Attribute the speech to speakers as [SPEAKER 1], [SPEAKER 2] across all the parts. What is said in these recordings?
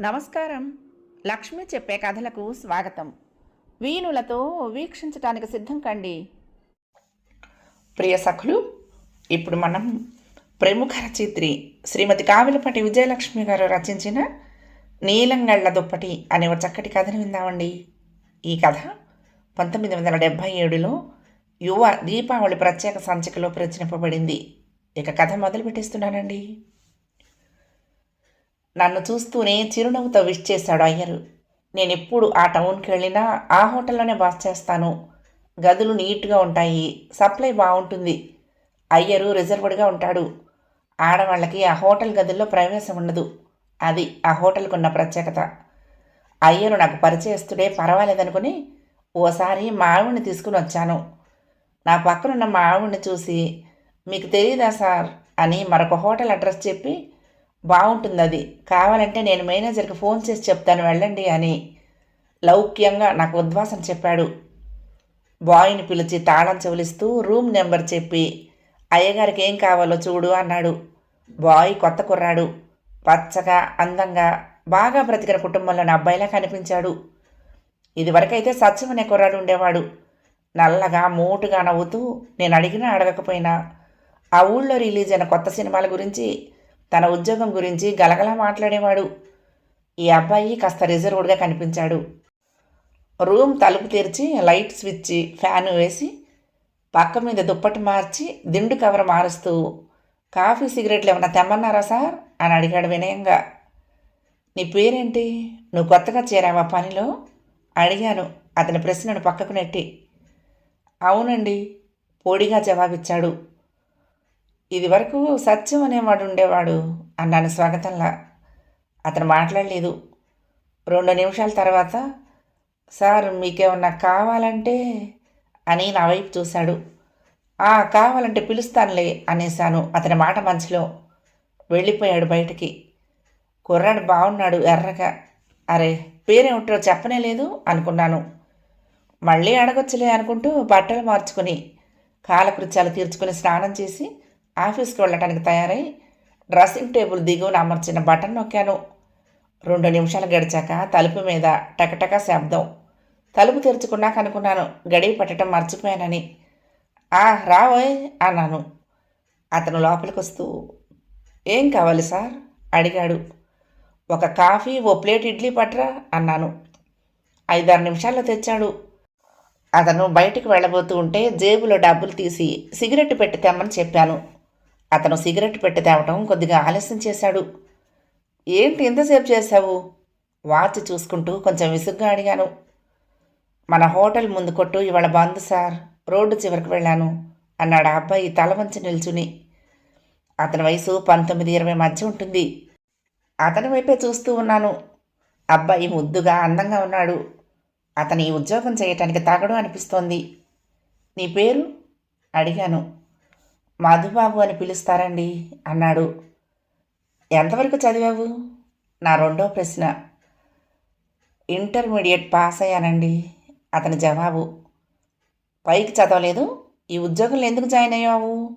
[SPEAKER 1] నమస్కారం. లక్ష్మి చెప్పే కథలకు స్వాగతం. వీణులతో వీక్షించటానికి సిద్ధం కండి. ప్రియ సఖులు ఇప్పుడు మనం ప్రముఖ రచయిత్రి శ్రీమతి కావిలపాటి విజయలక్ష్మి గారు రచించిన నీలంగళ్ళ దుప్పటి అనే ఒక చక్కటి కథను విందామండి. ఈ కథ పంతొమ్మిది వందల డెబ్భై ఏడులో యువ దీపావళి ప్రత్యేక సంచికలో ప్రచురింపబడింది. ఇక కథ మొదలు పెట్టేస్తున్నానండి నన్ను చూస్తూనే చిరునవ్వుతో విష్ చేశాడు అయ్యరు. నేను ఎప్పుడు ఆ టౌన్కి వెళ్ళినా ఆ హోటల్లోనే బాస్ చేస్తాను. గదులు నీట్గా ఉంటాయి. సప్లై బాగుంటుంది. అయ్యరు రిజర్వ్డ్గా ఉంటాడు. ఆడవాళ్ళకి ఆ హోటల్ గదుల్లో ప్రవేశం ఉండదు. అది ఆ హోటల్కున్న ప్రత్యేకత. అయ్యరు నాకు పరిచయస్తుడే పర్వాలేదనుకుని ఓసారి మా ఆవిడ్ని తీసుకుని వచ్చాను. నా పక్కనున్న మా ఆవిడ్ని చూసి మీకు తెలియదా సార్ అని మరొక హోటల్ అడ్రస్ చెప్పి బాగుంటుంది అది. కావాలంటే నేను మేనేజర్కి ఫోన్ చేసి చెప్తాను వెళ్ళండి అని లౌక్యంగా నాకు ఉద్వాసం చెప్పాడు. బాయ్ని పిలిచి తాళం చెవులిస్తూ రూమ్ నెంబర్ చెప్పి అయ్యగారికి ఏం కావాలో చూడు అన్నాడు. బాయ్ కొత్త కుర్రాడు. పచ్చగా అందంగా బాగా బ్రతికిన కుటుంబంలోని అబ్బాయిలా కనిపించాడు. ఇదివరకైతే సత్యం అనే కుర్రాడు ఉండేవాడు. నల్లగా మోటుగా నవ్వుతూ నేను అడిగినా అడగకపోయినా ఆ ఊళ్ళో రిలీజ్ అయిన కొత్త సినిమాల గురించి తన ఉద్యోగం గురించి గలగలా మాట్లాడేవాడు. ఈ అబ్బాయి కాస్త రిజర్వ్డ్గా కనిపించాడు. రూమ్ తలుపు తెరిచి లైట్ స్విచ్ ఫ్యాన్ వేసి పక్క మీద దుప్పటి మార్చి దిండు కవర్ మారుస్తూ కాఫీ సిగరెట్లు ఏమైనా తెమ్మన్నారా సార్? అని అడిగాడు వినయంగా. నీ పేరేంటి? నువ్వు కొత్తగా చేరావా పనిలో? అడిగాను అతని ప్రశ్నను పక్కకు నెట్టి. అవునండి పొడిగా జవాబిచ్చాడు. ఇదివరకు సత్యం అనేవాడు ఉండేవాడు అన్నాను స్వాగతంలా. అతను మాట్లాడలేదు. రెండు నిమిషాల తర్వాత సార్ మీకేమన్నా కావాలంటే అని నా వైపు చూశాడు. ఆ కావాలంటే పిలుస్తానులే అనేశాను అతని మాట మంచిలో వెళ్ళిపోయాడు బయటికి. కుర్రాడు బాగున్నాడు ఎర్రగా. అరే పేరేమిటో చెప్పనే లేదు అనుకున్నాను. మళ్ళీ అడగొచ్చులే అనుకుంటూ బట్టలు మార్చుకుని కాలకృత్యాలు తీర్చుకుని స్నానం చేసి ఆఫీస్కి వెళ్ళటానికి తయారై డ్రెస్సింగ్ టేబుల్ దిగువన అమర్చిన బటన్ నొక్కాను. రెండు నిమిషాలు గడిచాక తలుపు మీద టకటక శబ్దం. తలుపు తెరుచుకున్నాక అనుకున్నాను గడివి పట్టడం మర్చిపోయానని. ఆ రావోయ్ అన్నాను. అతను లోపలికి వస్తూ ఏం కావాలి సార్? అడిగాడు. ఒక కాఫీ ఓ ప్లేట్ ఇడ్లీ పట్రా? అన్నాను. ఐదారు నిమిషాల్లో తెచ్చాడు. అతను బయటికి వెళ్ళబోతూ ఉంటే జేబులో డబ్బులు తీసి సిగరెట్ పెట్టి తెమ్మని చెప్పాను. అతను సిగరెట్ పెట్టి తేవటం కొద్దిగా ఆలస్యం చేశాడు. ఏంటి ఎంతసేపు చేశావు? వాచ్ చూసుకుంటూ కొంచెం విసుగ్గా అడిగాను. మన హోటల్ ముందు కొట్టు ఇవాళ బంద్ సార్. రోడ్డు చివరికి వెళ్ళాను అన్నాడు ఆ అబ్బాయి తల వంచి నిల్చుని. అతని వయసు పంతొమ్మిది ఇరవై మధ్య ఉంటుంది. అతని వైపే చూస్తూ ఉన్నాను. అబ్బాయి ముద్దుగా అందంగా ఉన్నాడు. అతని ఉద్యోగం చేయటానికి తగడు అనిపిస్తోంది. నీ పేరు? అడిగాను. మధుబాబు అని పిలుస్తారండి అన్నాడు. ఎంతవరకు చదివావు? నా రెండో ప్రశ్న. ఇంటర్మీడియట్ పాస్ అయ్యానండి. అతని జవాబు పైకి చదవలేదు ఈ ఉద్యోగంలో ఎందుకు జాయిన్ అయ్యావు?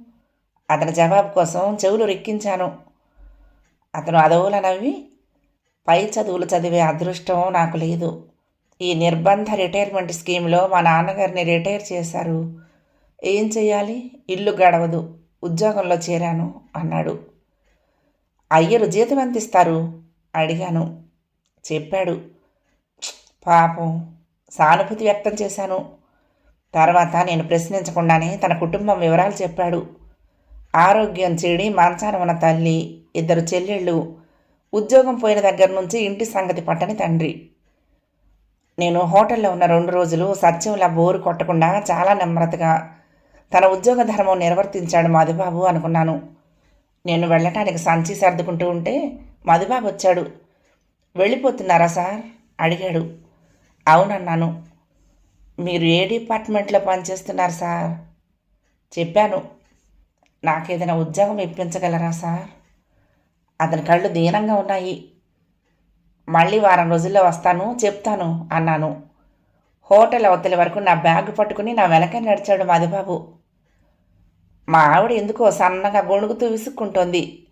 [SPEAKER 1] అతని జవాబు కోసం చెవులు రెక్కించాను. అతను అదవుల అనవి పై చదువులు చదివే అదృష్టం నాకు లేదు. ఈ నిర్బంధ రిటైర్మెంట్ స్కీమ్లో మా నాన్నగారిని రిటైర్ చేశారు. ఏం చేయాలి ఇల్లు గడవదు. ఉద్యోగంలో చేరాను అన్నాడు. అయ్యరు జీతం ఎంత ఇస్తారు? అడిగాను. చెప్పాడు. పాపం. సానుభూతి వ్యక్తం చేశాను. తర్వాత నేను ప్రశ్నించకుండానే తన కుటుంబం వివరాలు చెప్పాడు. ఆరోగ్యం చెడి మంచాన ఉన్న తల్లి ఇద్దరు చెల్లెళ్ళు ఉద్యోగం పోయిన దగ్గర నుంచి ఇంటి సంగతి పట్టని తండ్రి. నేను హోటల్లో ఉన్న రెండు రోజులు సత్యంలా బోరు కొట్టకుండా చాలా నెమ్మదిగా తన ఉద్యోగ ధర్మం నిర్వర్తించాడు మధుబాబు అనుకున్నాను. నేను వెళ్ళటానికి సంచి సర్దుకుంటూ ఉంటే మధుబాబు వచ్చాడు. వెళ్ళిపోతున్నారా సార్? అడిగాడు. అవునన్నాను. మీరు ఏ డిపార్ట్మెంట్లో పనిచేస్తున్నారు సార్? చెప్పాను. నాకేదైనా ఉద్యోగం ఇప్పించగలరా సార్? అతని కళ్ళు దీనంగా ఉన్నాయి. మళ్ళీ వారం రోజుల్లో వస్తాను చెప్తాను అన్నాను. హోటల్ అవతలి వరకు నా బ్యాగ్ పట్టుకుని నా వెనక నడిచాడు మధుబాబు. మా ఆవిడ ఎందుకో సన్నగా గొణుగుతూ విసుక్కుంటోంది.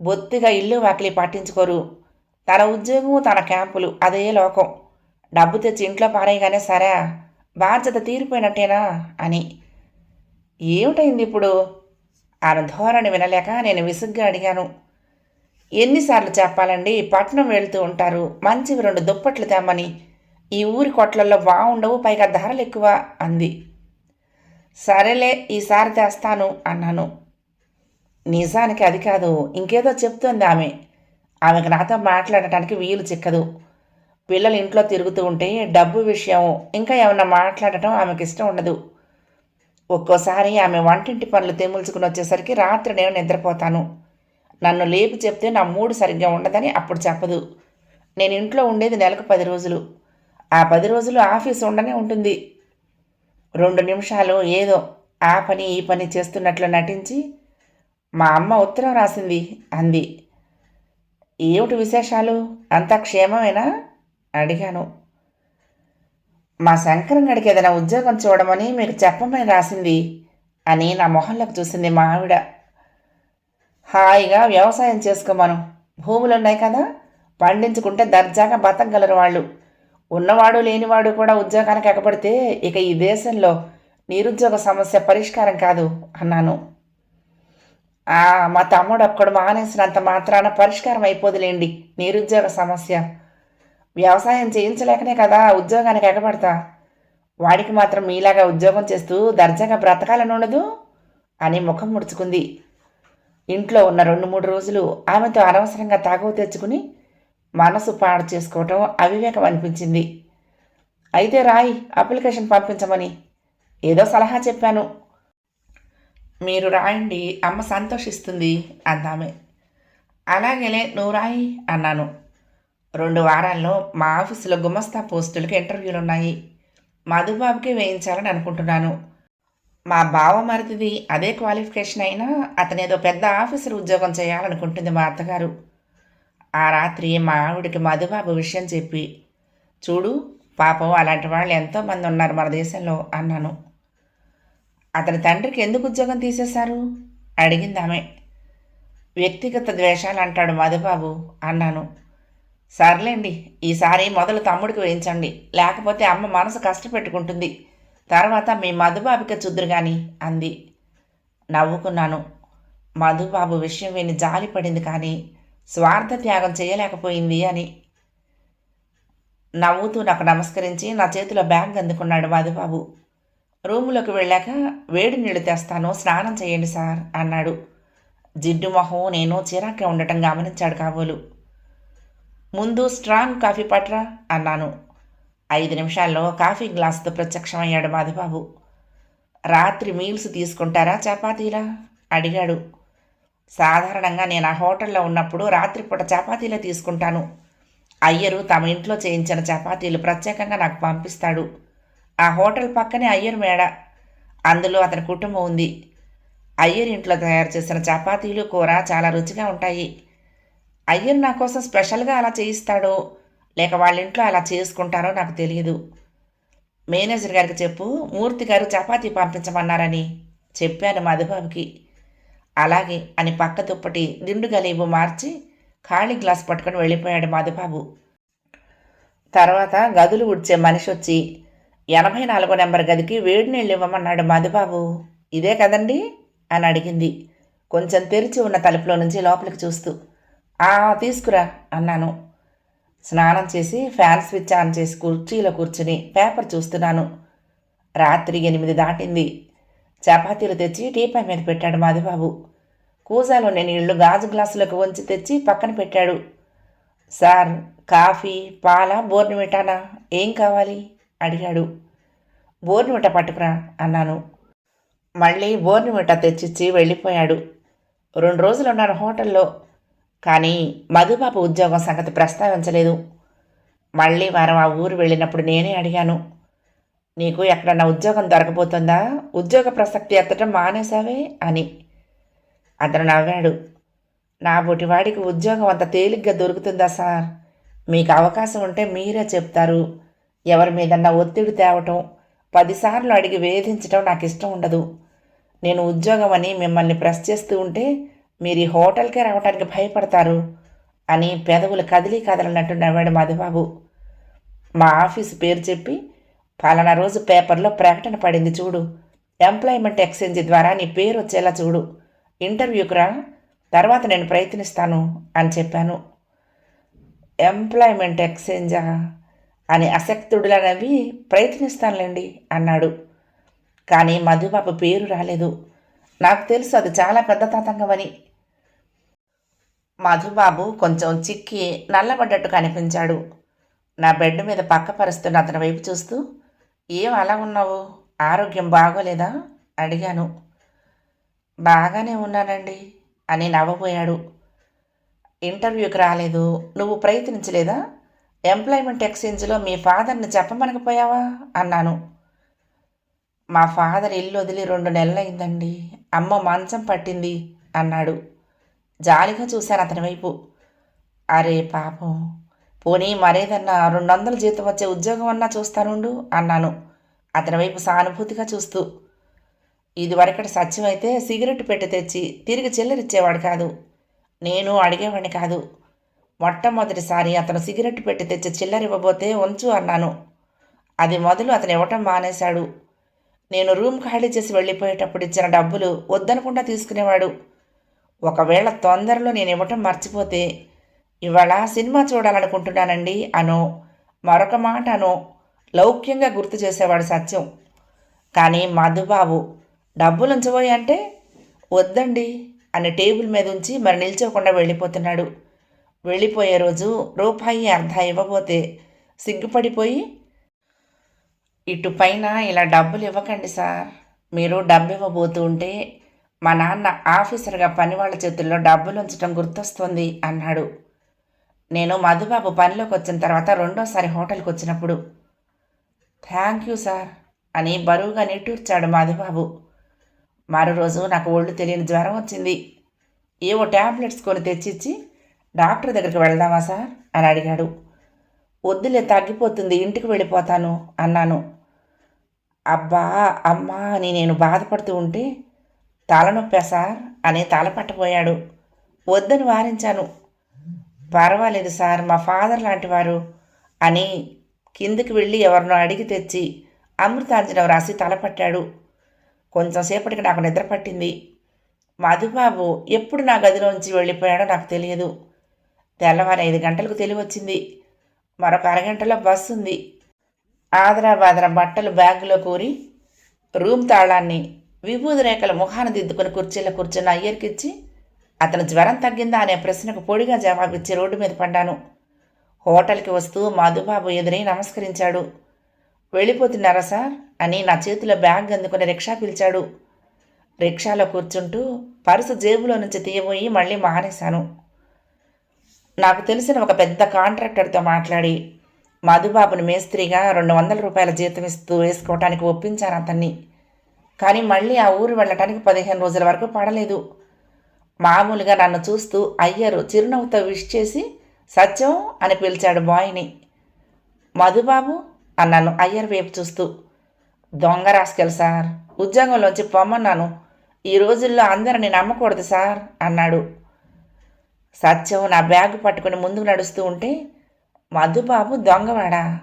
[SPEAKER 1] బొత్తిగా ఇల్లు వాకిలి పట్టించుకోరు. తన ఉద్యోగం తన క్యాంపులు అదే లోకం. డబ్బు తెచ్చి ఇంట్లో పారేయగానే సరే బాధ్యత తీరిపోయినట్టేనా అని. ఏమిటైంది ఇప్పుడు? ఆమె ధోరణి వినలేక నేను విసుగ్గా అడిగాను. ఎన్నిసార్లు చెప్పాలండి పట్నం వెళ్తూ ఉంటారు. మంచివి రెండు దుప్పట్లు తెమ్మని. ఈ ఊరి కొట్లల్లో బాగుండవు పైగా ధరలు ఎక్కువ అంది. సరేలే ఈసారి తెస్తాను అన్నాను. నిజానికి అది కాదు ఇంకేదో చెప్తోంది ఆమె. ఆమెకు నాతో మాట్లాడటానికి వీలు చిక్కదు. పిల్లలు ఇంట్లో తిరుగుతూ ఉంటే డబ్బు విషయం ఇంకా ఏమన్నా మాట్లాడటం ఆమెకి ఇష్టం ఉండదు. ఒక్కోసారి ఆమె వంటింటి పనులు తెముల్చుకుని వచ్చేసరికి రాత్రి నేను నిద్రపోతాను. నన్ను లేపి చెప్తే నా మూడు సరిగ్గా ఉండదని అప్పుడు చెప్పదు. నేను ఇంట్లో ఉండేది నెలకు పది రోజులు. ఆ పది రోజులు ఆఫీస్ ఉండనే ఉంటుంది. రెండు నిమిషాలు ఏదో ఆ పని ఈ పని చేస్తున్నట్లు నటించి మా అమ్మ ఉత్తరం రాసింది అంది. ఏమిటి విశేషాలు? అంతా క్షేమమేనా? అడిగాను. మా శంకరం గడికి ఏదైనా ఉద్యోగం చూడమని మీకు చెప్పమని రాసింది అని నా మొహంలోకి చూసింది మా ఆవిడ. హాయిగా వ్యవసాయం చేసుకోమను. భూములు ఉన్నాయి కదా? పండించుకుంటే దర్జాగా బతకగలరు వాళ్ళు. ఉన్నవాడు లేనివాడు కూడా ఉద్యోగానికి ఎగబడితే ఇక ఈ దేశంలో నిరుద్యోగ సమస్య పరిష్కారం కాదు అన్నాను. మా తమ్ముడు అప్పుడు మానేసినంత మాత్రాన పరిష్కారం అయిపోదులేండి నిరుద్యోగ సమస్య. వ్యవసాయం చేయించలేకనే కదా ఉద్యోగానికి ఎగబడతా. వాడికి మాత్రం మీలాగా ఉద్యోగం చేస్తూ దర్జాగా బ్రతకాలని ఉండదు అని ముఖం ముడుచుకుంది. ఇంట్లో ఉన్న రెండు మూడు రోజులు ఆమెతో అనవసరంగా తాగువ తెచ్చుకుని మనసు పాడు చేసుకోవటం అవివేకం అనిపించింది. అయితే రాయ్ అప్లికేషన్ పంపించమని ఏదో సలహా చెప్పాను. మీరు రాయండి అమ్మ సంతోషిస్తుంది అందామె. అలాగేలే నువ్వు రాయి అన్నాను. రెండు వారాల్లో మా ఆఫీసులో గుమస్తా పోస్టులకి ఇంటర్వ్యూలు ఉన్నాయి మధుబాబుకి వేయించాలని అనుకుంటున్నాను. మా బావ మరిది అదే క్వాలిఫికేషన్ అయినా అతను ఏదో పెద్ద ఆఫీసర్ ఉద్యోగం చేయాలనుకుంటుంది మా అత్తగారు. ఆ రాత్రి మా ఆవిడకి మధుబాబు విషయం చెప్పి చూడు పాపం అలాంటి వాళ్ళు ఎంతోమంది ఉన్నారు మన దేశంలో అన్నాను. అతని తండ్రికి ఎందుకు ఉద్యోగం తీసేశారు? అడిగింది ఆమె. వ్యక్తిగత ద్వేషాలు అంటాడు మధుబాబు అన్నాను. సర్లేండి ఈసారి మొదలు తమ్ముడికి వేయించండి. లేకపోతే అమ్మ మనసు కష్టపెట్టుకుంటుంది. తర్వాత మీ మధుబాబుకి చుద్దురు గాని అంది. నవ్వుకున్నాను. మధుబాబు విషయం విని జాలిపడింది కానీ స్వార్థ త్యాగం చేయలేకపోయింది అని నవ్వుతూ నాకు నమస్కరించి నా చేతిలో బ్యాగ్ అందుకున్నాడు మాధుబాబు రూములోకి వెళ్ళాక వేడి నీళ్ళు తెస్తాను స్నానం చేయండి సార్ అన్నాడు. జిడ్డు మొహం నేను చిరాకే ఉండటం గమనించాడు కాబోలు. ముందు స్ట్రాంగ్ కాఫీ పట్రా అన్నాను. ఐదు నిమిషాల్లో కాఫీ గ్లాసుతో ప్రత్యక్షమయ్యాడు మాధుబాబు రాత్రి మీల్స్ తీసుకుంటారా చపాతీలా? అడిగాడు. సాధారణంగా నేను ఆ హోటల్లో ఉన్నప్పుడు రాత్రిపూట చపాతీలే తీసుకుంటాను. అయ్యరు తమ ఇంట్లో చేయించిన చపాతీలు ప్రత్యేకంగా నాకు పంపిస్తాడు. ఆ హోటల్ పక్కనే అయ్యర్ మేడ. అందులో అతని కుటుంబం ఉంది. అయ్యర్ ఇంట్లో తయారు చేసిన చపాతీలు కూర చాలా రుచిగా ఉంటాయి. అయ్యర్ నా కోసం స్పెషల్గా అలా చేయిస్తాడో లేక వాళ్ళ ఇంట్లో అలా చేసుకుంటారో నాకు తెలియదు. మేనేజర్ గారికి చెప్పు మూర్తి గారు చపాతీ పంపించమన్నారని చెప్పాను మధుబాబుకి. అలాగే అని పక్క దుప్పటి దిండు గలీబు మార్చి ఖాళీ గ్లాస్ పట్టుకొని వెళ్ళిపోయాడు మధుబాబు తర్వాత గదులు ఉడ్చే మనిషి వచ్చి ఎనభై నాలుగో నెంబర్ గదికి వేడి నీళ్ళు ఇవ్వమన్నాడు మధుబాబు ఇదే కదండి? అని అడిగింది. కొంచెం తెరిచి ఉన్న తలుపులో నుంచి లోపలికి చూస్తూ ఆ తీసుకురా అన్నాను. స్నానం చేసి ఫ్యాన్ స్విచ్ ఆన్ చేసి కుర్చీలో కూర్చుని పేపర్ చూస్తున్నాను. రాత్రి ఎనిమిది దాటింది. చపాతీలు తెచ్చి టీపాయ్ మీద పెట్టాడు మధుబాబు కూజాలోని నీళ్ళు గాజు గ్లాసులకు వంచి తెచ్చి పక్కన పెట్టాడు. సార్ కాఫీ పాల బోర్నిమిటానా ఏం కావాలి? అడిగాడు. బోర్నిమిట పట్టుకురా అన్నాను. మళ్ళీ బోర్నిమిట తెచ్చిచ్చి వెళ్ళిపోయాడు. రెండు రోజులు ఉన్నాను హోటల్లో కానీ మధుబాబు ఉద్యోగం సంగతి ప్రస్తావించలేదు. మళ్ళీ వారం ఆ ఊరు వెళ్ళినప్పుడు నేనే అడిగాను. నీకు ఎక్కడన్నా ఉద్యోగం దొరకబోతుందా? ఉద్యోగ ప్రసక్తి ఎత్తటం మానేశావే అని. అతను నవ్వాడు. నా బొటివాడికి ఉద్యోగం అంత తేలిగ్గా దొరుకుతుందా సార్? మీకు అవకాశం ఉంటే మీరే చెప్తారు. ఎవరి మీదన్నా ఒత్తిడి తేవటం పదిసార్లు అడిగి వేధించటం నాకు ఇష్టం ఉండదు. నేను ఉద్యోగం అని మిమ్మల్ని ప్రెస్ చేస్తూ ఉంటే మీరు ఈ హోటల్కే రావడానికి భయపడతారు అని పెదవులు కదిలి కదలనట్టు నవ్వాడు మధుబాబు. మా ఆఫీసు పేరు చెప్పి పలానా రోజు పేపర్లో ప్రకటన పడింది చూడు. ఎంప్లాయ్మెంట్ ఎక్స్చేంజ్ ద్వారా నీ పేరు వచ్చేలా చూడు. ఇంటర్వ్యూకి రా. తర్వాత నేను ప్రయత్నిస్తాను అని చెప్పాను. ఎంప్లాయ్మెంట్ ఎక్స్చేంజా? అని అసక్తుడులా నవ్వి ప్రయత్నిస్తానులేండి అన్నాడు. కానీ మధుబాబు పేరు రాలేదు. నాకు తెలుసు అది చాలా పెద్ద తతంగమని. మధుబాబు కొంచెం చిక్కి నల్లబడ్డట్టు కనిపించాడు నా బెడ్ మీద పక్క పరుస్తున్న అతని వైపు చూస్తూ ఏం అలా ఉన్నావు? ఆరోగ్యం బాగోలేదా? అడిగాను. బాగానే ఉన్నానండి అని నవ్వబోయాడు. ఇంటర్వ్యూకి రాలేదు. నువ్వు ప్రయత్నించలేదా? ఎంప్లాయ్మెంట్ ఎక్స్చేంజ్లో మీ ఫాదర్ని చెప్పమనకపోయావా? అన్నాను. మా ఫాదర్ ఇల్లు వదిలి రెండు నెలలైందండి. అమ్మ మంచం పట్టింది అన్నాడు. జాలిగా చూశాను అతని వైపు. అరే పాపం. పోనీ మరేదన్నా రెండు వందల జీతం వచ్చే ఉద్యోగం అన్నా చూస్తానుండు అన్నాను. అతని వైపు సానుభూతిగా చూస్తూ ఇదివరకటి సత్యం అయితే సిగరెట్ పెట్టి తెచ్చి తిరిగి చిల్లరిచ్చేవాడు కాదు. నేను అడిగేవాడిని కాదు. మొట్టమొదటిసారి అతను సిగరెట్ పెట్టి తెచ్చి చిల్లరివ్వబోతే ఉంచు అన్నాను. అది మొదలు అతను ఇవ్వటం మానేశాడు. నేను రూమ్ ఖాళీ చేసి వెళ్ళిపోయేటప్పుడు ఇచ్చిన డబ్బులు వద్దనకుండా తీసుకునేవాడు. ఒకవేళ తొందరలో నేను ఇవ్వటం మర్చిపోతే ఇవాళ సినిమా చూడాలనుకుంటున్నానండి అనో. మరొక మాట అనో. లౌక్యంగా గుర్తు చేసేవాడు సత్యం. కానీ మధుబాబు డబ్బులు ఉంచబోయి అంటే వద్దండి అని టేబుల్ మీద ఉంచి మరి నిల్చోకుండా వెళ్ళిపోతున్నాడు. వెళ్ళిపోయే రోజు రూపాయి అర్ధ ఇవ్వబోతే సిగ్గుపడిపోయి ఇటు పైన ఇలా డబ్బులు ఇవ్వకండి సార్. మీరు డబ్బు ఇవ్వబోతూ ఉంటే మా నాన్న ఆఫీసర్గా పని వాళ్ళ చేతుల్లో డబ్బులు ఉంచడం గుర్తొస్తుంది అన్నాడు. నేను మధుబాబు పనిలోకి వచ్చిన తర్వాత రెండోసారి హోటల్కి వచ్చినప్పుడు థ్యాంక్ యూ సార్ అని బరువుగా నిట్టూర్చాడు మధుబాబు. మరో రోజు నాకు ఒళ్ళు తెలియని జ్వరం వచ్చింది. ఏవో ట్యాబ్లెట్స్ కొని తెచ్చిచ్చి డాక్టర్ దగ్గరికి వెళ్దామా సార్ అని అడిగాడు. వద్దులే తగ్గిపోతుంది ఇంటికి వెళ్ళిపోతాను అన్నాను. అబ్బా అమ్మా అని నేను బాధపడుతూ ఉంటే తలనొప్పా సార్ అని తల పట్టబోయాడు. వద్దని వారించాను పర్వాలేదు సార్ మా ఫాదర్ లాంటి వారు అని కిందికి వెళ్ళి ఎవరినో అడిగి తెచ్చి అమృతాంజనం రాసి తలపట్టాడు కొంచెం సేపటికి నాకు నిద్ర పట్టింది. మధుబాబు ఎప్పుడు నా గదిలోంచి వెళ్ళిపోయాడో నాకు తెలియదు. తెల్లవారు ఐదు గంటలకు తెలివచ్చింది. మరొక అరగంటలో బస్సు ఉంది. ఆదరాబాదర బట్టలు బ్యాగులో కూరి రూమ్ తాళాన్ని విభూది రేఖల ముఖాన దిద్దుకుని కుర్చీలో కూర్చున్న అయ్యర్కిచ్చి అతను జ్వరం తగ్గిందా అనే ప్రశ్నకు పొడిగా జవాబిచ్చి రోడ్డు మీద పడ్డాను. హోటల్కి వస్తూ మధుబాబు ఎదురై నమస్కరించాడు. వెళ్ళిపోతున్నారా సార్? అని నా చేతిలో బ్యాగ్ అందుకుని రిక్షా పిలిచాడు. రిక్షాలో కూర్చుంటూ పరుసు జేబులో నుంచి తీయబోయి మళ్ళీ మానేశాను. నాకు తెలిసిన ఒక పెద్ద కాంట్రాక్టర్తో మాట్లాడి మధుబాబుని మేస్త్రిగా రెండు వందల రూపాయల జీతం ఇస్తూ వేసుకోవటానికి ఒప్పించాను అతన్ని. కానీ మళ్ళీ ఆ ఊరు వెళ్ళటానికి పదిహేను రోజుల వరకు పడలేదు. మామూలుగా నన్ను చూస్తూ అయ్యరు చిరునవ్వుతో విష్ చేసి సత్యం అని పిలిచాడు బాయ్ని. మధుబాబు అన్నాను అయ్యర్ వైపు చూస్తూ. దొంగ రాసుకెళ్ళి సార్ ఉద్యోగంలోంచి పొమ్మన్నాను. ఈ రోజుల్లో అందరిని నమ్మకూడదు సార్ అన్నాడు. సత్యం నా బ్యాగ్ పట్టుకుని ముందుకు నడుస్తూ ఉంటే మధుబాబు దొంగవాడా?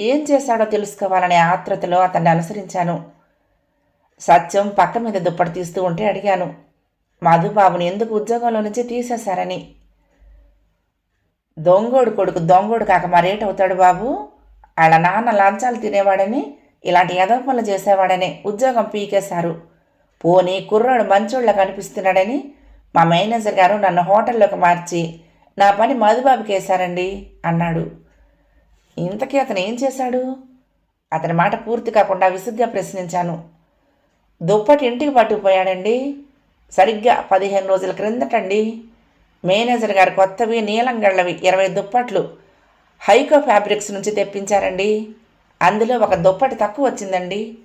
[SPEAKER 1] ఏం చేశాడో తెలుసుకోవాలనే ఆత్రతలో అతన్ని అనుసరించాను. సత్యం పక్క మీద దుప్పటి తీస్తూ ఉంటే అడిగాను. మధుబాబుని ఎందుకు ఉద్యోగంలో నుంచి తీసేశారని? దొంగోడు కొడుకు దొంగోడు కాక మరేటవుతాడు బాబు? వాళ్ళ నాన్న లంచాలు తినేవాడని ఇలాంటి ఎదవ చేసేవాడని ఉద్యోగం పీకేశారు. పోనీ కుర్రాడు మంచోళ్ళ కనిపిస్తున్నాడని మా మేనేజర్ గారు నన్ను హోటల్లోకి మార్చి నా పని మధుబాబుకి వేశారండి అన్నాడు. ఇంతకీ అతను ఏం చేశాడు? అతని మాట పూర్తి కాకుండా విసుగ్గా ప్రశ్నించాను. దుప్పటి ఇంటికి పట్టుకుపోయాడండి. సరిగ్గా పదిహేను రోజుల క్రిందటండి. మేనేజర్ గారు కొత్తవి నీలం గళ్ళవి ఇరవై దుప్పట్లు హైకో ఫ్యాబ్రిక్స్ నుంచి తెప్పించారండి. అందులో ఒక దుప్పటి తక్కువ వచ్చిందండి.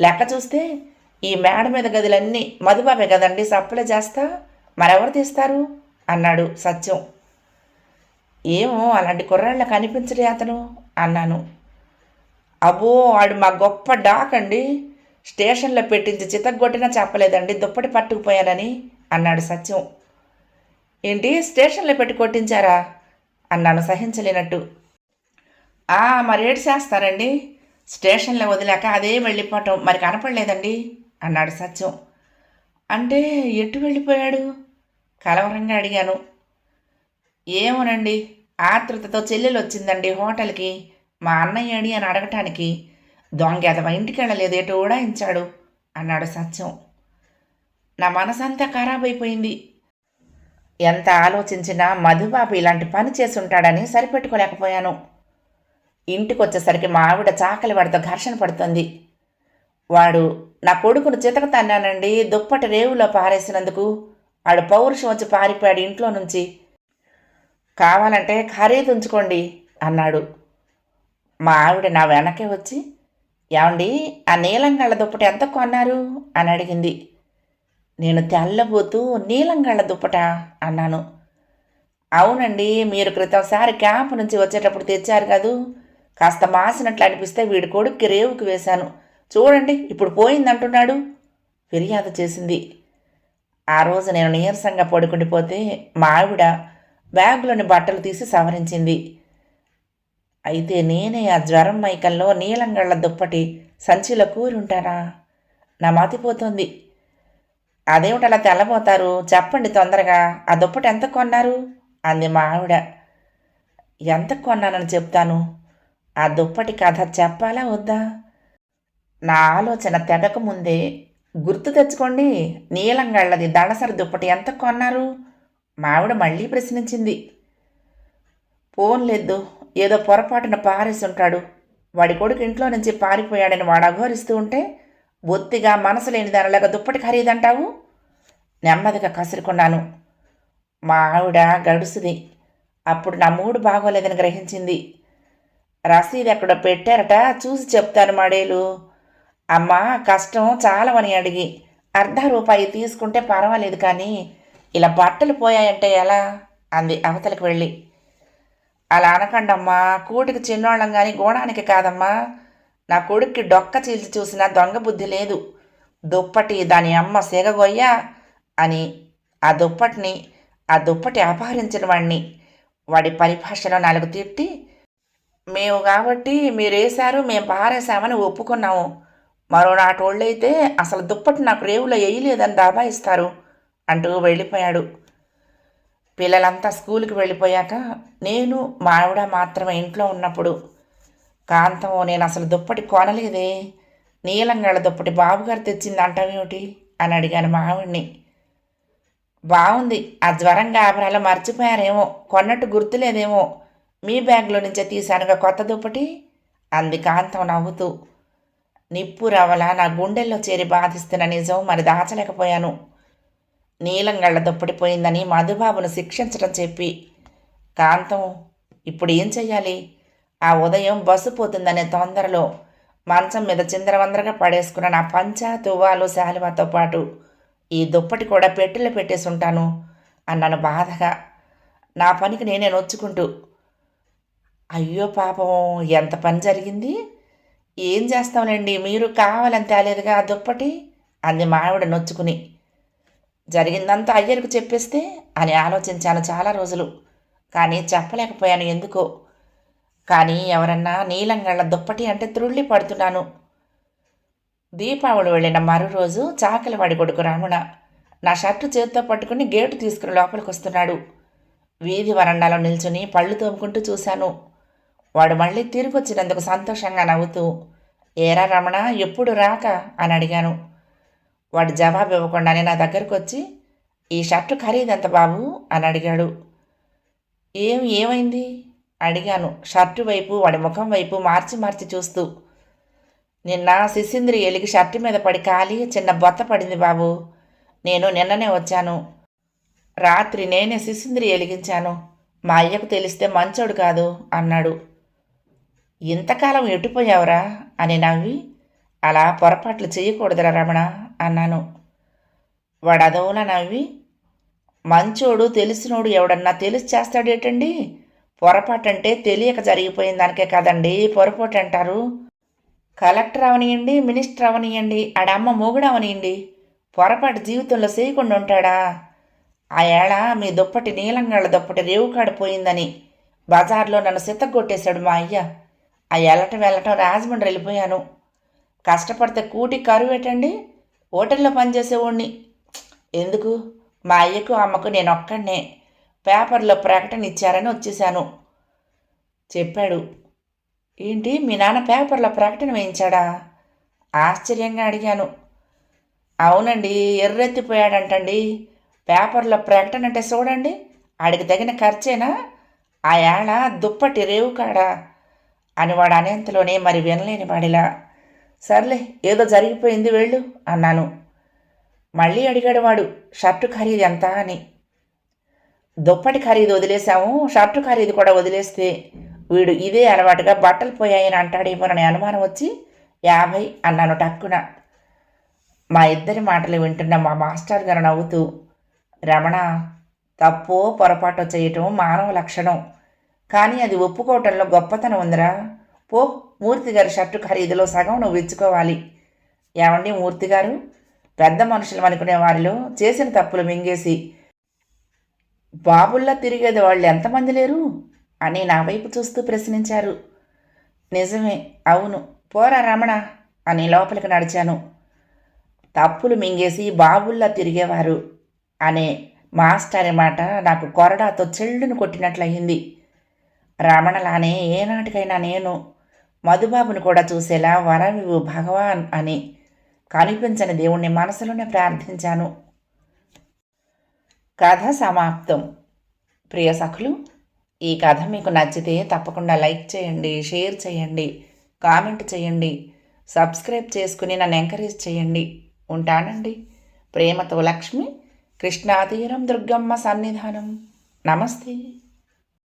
[SPEAKER 1] లెక్క చూస్తే ఈ మేడ మీద గదులన్నీ మధుబాబే కదండి సప్లై చేస్తా మరెవరు తీస్తారు? అన్నాడు సత్యం. ఏమో అలాంటి కుర్రాళ్ళ కనిపించడే అతను అన్నాను. అబ్బో వాడు మా గొప్ప డాక్ అండి స్టేషన్లో పెట్టించి చితగ్గొట్టినా చెప్పలేదండి దుప్పటి పట్టుకుపోయానని అన్నాడు సత్యం. ఏంటి స్టేషన్లో పెట్టి కొట్టించారా? అన్నాను సహించలేనట్టు. ఆ మరి ఏడు చేస్తారండి? స్టేషన్లో వదిలాక అదే వెళ్ళిపోవటం మరి కనపడలేదండి అన్నాడు సత్యం. అంటే ఎటు వెళ్ళిపోయాడు? కలవరంగా అడిగాను. ఏమోనండి ఆతృతతో చెల్లెలు వచ్చిందండి హోటల్కి మా అన్నయ్య అని అడగటానికి దొంగ ఇంటికి వెళ్ళలేదు ఎటు ఊడాయించాడు అన్నాడు సత్యం. నా మనసంతా ఖరాబ్ అయిపోయింది. ఎంత ఆలోచించినా మధుబాబు ఇలాంటి పని చేసుంటాడని సరిపెట్టుకోలేకపోయాను. ఇంటికి వచ్చేసరికి మా ఆవిడ చాకలి వాడితో ఘర్షణ పడుతుంది. వాడు నా కొడుకును చితక తన్నానండి దుప్పటి రేవులో పారేసినందుకు వాడు పౌరుషం వచ్చి పారిపోయాడు ఇంట్లో నుంచి. కావాలంటే ఖరీదు ఉంచుకోండి అన్నాడు. మా ఆవిడ నా వెనకే వచ్చి ఏమండి? ఆ నీలం గళ్ళ దుప్పటి ఎంత కొన్నారు? అని అడిగింది. నేను తెల్లబోతూ నీలం గళ్ళ దుప్పట అన్నాను. అవునండి మీరు క్రితంసారి క్యాంప్ నుంచి వచ్చేటప్పుడు తెచ్చారు కదూ. కాస్త మాసినట్లు అనిపిస్తే వీడి కొడుక్కి రేవుకి వేశాను. చూడండి ఇప్పుడు పోయిందంటున్నాడు. ఫిర్యాదు చేసింది. ఆ రోజు నేను నీరసంగా పడుకుండిపోతే మా ఆవిడ బ్యాగులోని బట్టలు తీసి సవరించింది. అయితే నేనే ఆ జ్వరం మైకంలో నీలంగళ్ళ దుప్పటి సంచిలో కూరుంటానా? నా మతిపోతుంది. అదేమిటలా తెల్లబోతారు? చెప్పండి తొందరగా. ఆ దుప్పటి ఎంత కొన్నారు? అంది మా ఆవిడ. ఎంత కొన్నానని చెప్తాను? ఆ దుప్పటి కథ చెప్పాలా వద్దా? నా ఆలోచన తెగక ముందే. గుర్తు తెచ్చుకోండి నీలంగళ్ళది దళసరి దుప్పటి ఎంత కొన్నారు? మావిడ మళ్ళీ ప్రశ్నించింది. పోన్లేదు ఏదో పొరపాటున పారేసి ఉంటాడు. వాడి కొడుకు ఇంట్లో నుంచి పారిపోయాడని వాడు అఘోరిస్తూ ఉంటే బొత్తిగా మనసు లేని దానిలాగా దుప్పటి ఖరీదంటావు? నెమ్మదిగా కసురుకున్నాను. మా ఆవిడ గడుసుది. అప్పుడు నా మూడు బాగోలేదని గ్రహించింది. రసీదు ఎక్కడో పెట్టారట చూసి చెప్తాను మాడేలు. అమ్మా కష్టం చాలవని అడిగి అర్ధ రూపాయి తీసుకుంటే పర్వాలేదు కానీ ఇలా బట్టలు పోయాయంటే ఎలా? అంది అవతలికి వెళ్ళి. అలా అనకండమ్మా. కూటికి చిన్నోళ్ళం కానీ గోణానికి కాదమ్మా. నా కొడుక్కి డొక్క చీల్చి చూసిన దొంగ బుద్ధి లేదు. దుప్పటి దాని అమ్మ సెగగొయ్య అని ఆ దుప్పటిని ఆ దుప్పటి అపహరించిన వాడిని వాడి పరిభాషలో నాలుగు తిట్టి మేము కాబట్టి మీరేశారు మేము పారేశామని ఒప్పుకున్నాము. మరో నాటోళ్ళైతే అసలు దుప్పటి నాకు రేవులో వేయలేదని దాబాయిస్తారు అంటూ వెళ్ళిపోయాడు. పిల్లలంతా స్కూల్కి వెళ్ళిపోయాక నేను మా ఆవిడ మాత్రమే ఇంట్లో ఉన్నప్పుడు కాంతం నేను అసలు దుప్పటి కొనలేదే. నీలంగళ్ళ దుప్పటి బాబుగారు తెచ్చింది అంటావేమిటి అని అడిగాను మా ఆవిడ్ని. బాగుంది ఆ జ్వరం గాబరాలో మర్చిపోయారేమో. కొన్నట్టు గుర్తులేదేమో. మీ బ్యాగ్లో నుంచే తీశానుగా కొత్త దుప్పటి? అంది కాంతం నవ్వుతూ. నిప్పు రవల నా గుండెల్లో చేరి బాధిస్తున్న నిజం మరి దాచలేకపోయాను. నీలంగళ్ళ దుప్పటిపోయిందని మధుబాబును శిక్షించడం చెప్పి కాంతం ఇప్పుడు ఏం చెయ్యాలి? ఆ ఉదయం బస్సు పోతుందనే తొందరలో మంచం మీద చిందరవందరగా పడేసుకున్న నా పంచ తువ్వాలు శాలువాతో పాటు ఈ దుప్పటి కూడా పెట్టెలో పెట్టేసి ఉంటాను అన్నాను బాధగా. నా పనికి నేనే నొచ్చుకుంటూ అయ్యో పాపం ఎంత పని జరిగింది? ఏం చేస్తాంలేండి మీరు కావాలని తేలేదుగా ఆ దుప్పటి? అంది మావిడ నొచ్చుకుని. జరిగిందంతా అయ్యలకు చెప్పేస్తే అని ఆలోచించాను చాలా రోజులు. కానీ చెప్పలేకపోయాను ఎందుకో. కానీ ఎవరన్నా నీలంగళ్ళ దుప్పటి అంటే త్రుళ్ళి పడుతున్నాను. దీపావళి వెళ్ళిన మరో రోజు చాకలివాడి కొడుకు రమణ నా షర్టు చేతితో పట్టుకుని గేటు తీసుకుని లోపలికి వస్తున్నాడు. వీధి వరండాలో నిల్చుని పళ్ళు తోముకుంటూ చూశాను. వాడు మళ్ళీ తిరిగి వచ్చినందుకు సంతోషంగా నవ్వుతూ ఏరా రమణ ఎప్పుడు రాక? అని అడిగాను. వాడు జవాబు ఇవ్వకుండానే నా దగ్గరకు వచ్చి ఈ షర్టు ఖరీదెంత బాబు? అని అడిగాడు. ఏం ఏమైంది? అడిగాను. షర్టు వైపు వాడి ముఖం వైపు మార్చి మార్చి చూస్తూ నిన్న శిశింద్రి ఎలిగి షర్టు మీద పడి కాలి చిన్న బొత్త పడింది బాబు. నేను నిన్ననే వచ్చాను. రాత్రి నేనే శిశింద్రి ఎలిగించాను. మా అయ్యకు తెలిస్తే మంచోడు కాదు అన్నాడు. ఇంతకాలం ఎటుపోయావురా? అని నవ్వి అలా పొరపాట్లు చేయకూడదురా రమణ అన్నాను. వాడు నవ్వి మంచోడు తెలిసినోడు ఎవడన్నా తెలిసి చేస్తాడేటండి పొరపాటంటే తెలియక జరిగిపోయిన దానికే కదండి పొరపాటు అంటారు కలెక్టర్ అవనియండి మినిస్టర్ అవనియండి ఆడమ్మ మొగుడు అవనియండి పొరపాటు జీవితంలో చేయకుండా ఉంటాడా? ఆ ఏళ మీ దుప్పటి నీలంగాళ్ళ దుప్పటి రేవుకాడు పోయిందని బజార్లో నన్ను సిత్తగొట్టేశాడు మా అయ్య. ఆ వెళ్ళటం వెళ్ళటం రాజమండ్రి వెళ్ళిపోయాను. కష్టపడితే కూటి కరువు పెట్టండి హోటల్లో పనిచేసేవాడిని. ఎందుకు? మా అయ్యకు అమ్మకు నేను ఒక్కడనే. పేపర్లో ప్రకటన ఇచ్చారని వచ్చేసాను చెప్పాడు. ఏంటి? మీ నాన్న పేపర్లో ప్రకటన వేయించాడా? ఆశ్చర్యంగా అడిగాను. అవునండి ఎర్రెత్తిపోయాడంటండి. పేపర్లో ప్రకటన అంటే చూడండి ఆడికి తగిన ఖర్చేనా? ఆ ఏళ దుప్పటి రేవు కాడా? అని వాడు అనేంతలోనే మరి వినలేని వాడిలా సర్లే ఏదో జరిగిపోయింది వెళ్ళు అన్నాను. మళ్ళీ అడిగాడు వాడు షర్టు ఖరీదు ఎంత అని. దుప్పటి ఖరీదు వదిలేశాము షర్టు ఖరీదు కూడా వదిలేస్తే వీడు ఇదే అలవాటుగా బట్టలు పోయాయని అంటాడేమోనని అనుమానం వచ్చి యాభై అన్నాను టక్కున. మా ఇద్దరి మాటలు వింటున్న మా మాస్టర్ గారు నవ్వుతూ రమణ తప్పో పొరపాటు చేయటం మానవ లక్షణం. కానీ అది ఒప్పుకోవటంలో గొప్పతనం ఉందిరా. పో మూర్తి గారి షర్టు ఖరీదులో సగం నువ్వు ఇచ్చుకోవాలి ఏమండి మూర్తి గారు? పెద్ద మనుషులు అనుకునే వారిలో చేసిన తప్పులు మింగేసి. బాబుల్లా తిరిగేది వాళ్ళు ఎంతమంది లేరు? అని నా వైపు చూస్తూ ప్రశ్నించారు. నిజమే అవును. పోరా రమణ అని లోపలికి నడిచాను. తప్పులు మింగేసి బాబుల్లా తిరిగేవారు అనే మాస్టర్ మాట నాకు కొరడాతో చెల్లును కొట్టినట్లయింది. రమణలానే ఏనాటికైనా నేను మధుబాబును కూడా చూసేలా వరవివు భగవాన్ అని కనిపించని దేవుణ్ణి మనసులోనే ప్రార్థించాను. కథ సమాప్తం. ప్రియ సఖులు ఈ కథ మీకు నచ్చితే తప్పకుండా లైక్ చేయండి షేర్ చేయండి కామెంట్ చేయండి సబ్స్క్రైబ్ చేసుకుని నన్ను ఎంకరేజ్ చేయండి. ఉంటానండి. ప్రేమతో లక్ష్మి కృష్ణాతీరం దుర్గమ్మ సన్నిధానం. నమస్తే.